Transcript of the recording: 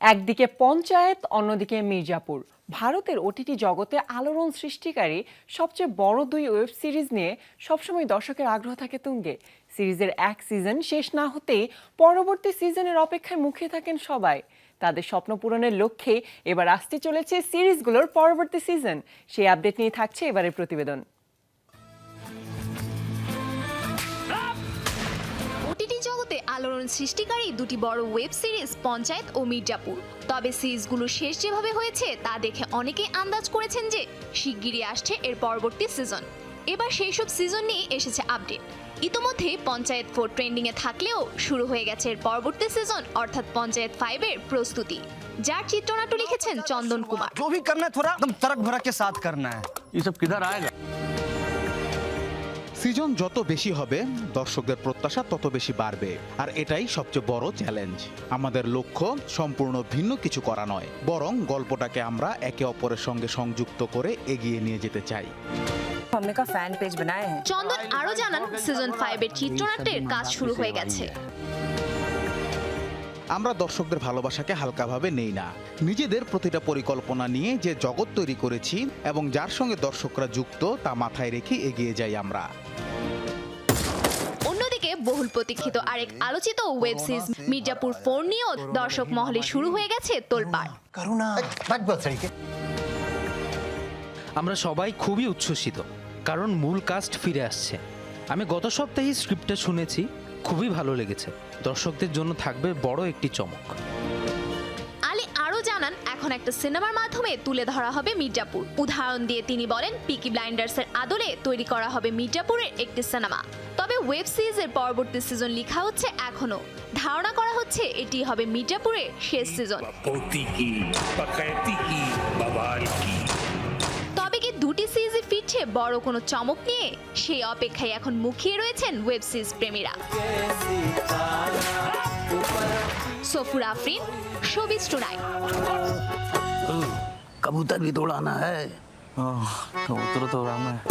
একদিকে পঞ্চায়েত, অন্যদিকে মির্জাপুর। ভারতের ওটিটি জগতে আলোড়ন সৃষ্টিকারী সবচেয়ে বড় দুই ওয়েব সিরিজ নিয়ে সবসময় দর্শকের আগ্রহ থাকে তুঙ্গে। সিরিজের এক সিজন শেষ না হতেই পরবর্তী সিজনের অপেক্ষায় মুখে থাকেন সবাই। তাদের স্বপ্ন পূরণের লক্ষ্যে এবার আসতে চলেছে সিরিজগুলোর পরবর্তী সিজন। সেই আপডেট নিয়ে থাকছে এবারের প্রতিবেদন। আলোড়ন সৃষ্টিকারী দুটি বড় ওয়েব সিরিজ পঞ্চায়েত ও মির্জাপুর তবে সিরিজগুলো শেষ যেভাবে হয়েছে তা দেখে অনেকেই আন্দাজ করেছেন যে শিগগিরই আসছে এর পরবর্তী সিজন এবার সেই সব সিজন নিয়ে এসেছে আপডেট ইতোমধ্যে পঞ্চায়েত ফোর ট্রেন্ডিংয়ে থাকলেও শুরু হয়ে গেছে এর পরবর্তী সিজন অর্থাৎ পঞ্চায়েত ফাইভের প্রস্তুতি যার চিত্রনাট্য লিখেছেন চন্দন কুমার जो भी करना है थोड़ा एकदम तड़क भड़क के साथ करना है ये सब किधर आएगा সিজন যত বেশি হবে দর্শকদের প্রত্যাশা তত বেশি বাড়বে আর এটাই সবচেয়ে বড় চ্যালেঞ্জ আমাদের লক্ষ্য সম্পূর্ণ ভিন্ন কিছু করা নয় বরং গল্পটাকে আমরা একে অপরের সঙ্গে সংযুক্ত করে এগিয়ে নিয়ে যেতে চাই हमने का फैन पेज बनाए हैं চন্দন আরও জানান সিজন ফাইভের চিত্রনাট্যের কাজ শুরু হয়ে গেছে আমরা দর্শকদের ভালোবাসাকে হালকাভাবে নেই না। নিজেদের প্রতিটা পরিকল্পনা নিয়ে যে জগৎ তৈরি করেছি এবং যার সঙ্গে দর্শকরা যুক্ত তা মাথায় রেখে এগিয়ে যাই আমরা। বহুল প্রতীক্ষিত আরেক আলোচিত ওয়েব সিরিজ মির্জাপুর ফোর নিয়েও দর্শক মহলে শুরু হয়ে গেছে তোলপাড়। আমরা সবাই খুবই উচ্ছ্বসিত কারণ মূল কাস্ট ফিরে আসছে। আমি গত সপ্তাহেই স্ক্রিপ্টটা শুনেছি খুবই ভালো লেগেছে। দর্শকদের জন্য থাকবে বড় একটি চমক। আলী আরও জানান এখন একটা সিনেমার মাধ্যমে তুলে ধরা হবে মির্জাপুর। উদাহরণ দিয়ে তিনি বলেন পিকি ব্লাইন্ডার্সের আদলে তৈরি করা হবে মির্জাপুরের একটি সিনেমা। তবে ওয়েব সিরিজের পরবর্তী সিজন লেখা হচ্ছে এখনও। ধারণা করা হচ্ছে এটি হবে মির্জাপুরের শেষ সিজন। বড় কোনো চমক নিয়ে সেই অপেক্ষায় এখন মুখিয়ে রয়েছেন ওয়েব সিরিজ প্রেমীরা সফুর আফরিন শোবিজ টুনাইট कबूतर भी दौड़ाना है कबूतर तो उड़ाना है